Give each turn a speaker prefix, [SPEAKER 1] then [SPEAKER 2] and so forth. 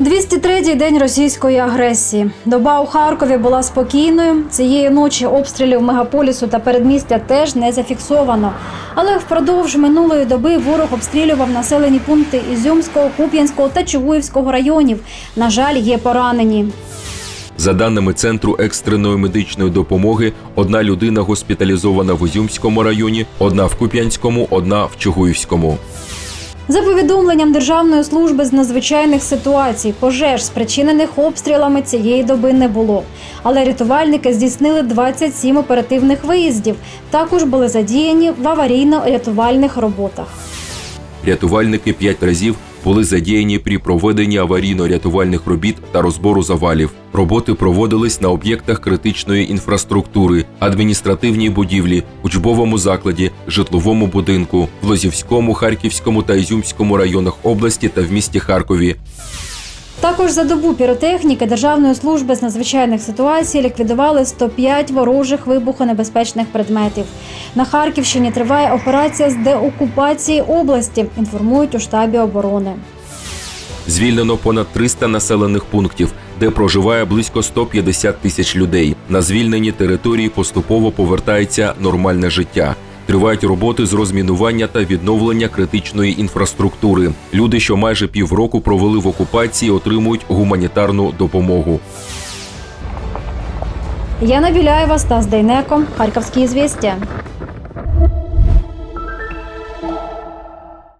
[SPEAKER 1] 203-й день російської агресії. Доба у Харкові була спокійною. Цієї ночі обстрілів мегаполісу та передмістя теж не зафіксовано. Але впродовж минулої доби ворог обстрілював населені пункти Ізюмського, Куп'янського та Чугуївського районів. На жаль, є поранені.
[SPEAKER 2] За даними центру екстреної медичної допомоги, одна людина госпіталізована в Ізюмському районі, одна в Куп'янському, одна в Чугуївському.
[SPEAKER 1] За повідомленням Державної служби з надзвичайних ситуацій, пожеж, спричинених обстрілами цієї доби не було. Але рятувальники здійснили 27 оперативних виїздів. Також були задіяні в аварійно-рятувальних роботах.
[SPEAKER 2] Рятувальники п'ять разів були задіяні при проведенні аварійно-рятувальних робіт та розбору завалів. Роботи проводились на об'єктах критичної інфраструктури, адміністративній будівлі, учбовому закладі, житловому будинку, в Лозівському, Харківському та Ізюмському районах області та в місті Харкові.
[SPEAKER 1] Також за добу піротехніки Державної служби з надзвичайних ситуацій ліквідували 105 ворожих вибухонебезпечних предметів. На Харківщині триває операція з деокупації області. Інформують у штабі оборони.
[SPEAKER 2] Звільнено понад 300 населених пунктів, де проживає близько 150 тисяч людей. На звільнені території поступово повертається нормальне життя. Тривають роботи з розмінування та відновлення критичної інфраструктури. Люди, що майже півроку провели в окупації, отримують гуманітарну допомогу.
[SPEAKER 1] Яна Біляєва, Стас Дейнеко, Харківські звістя.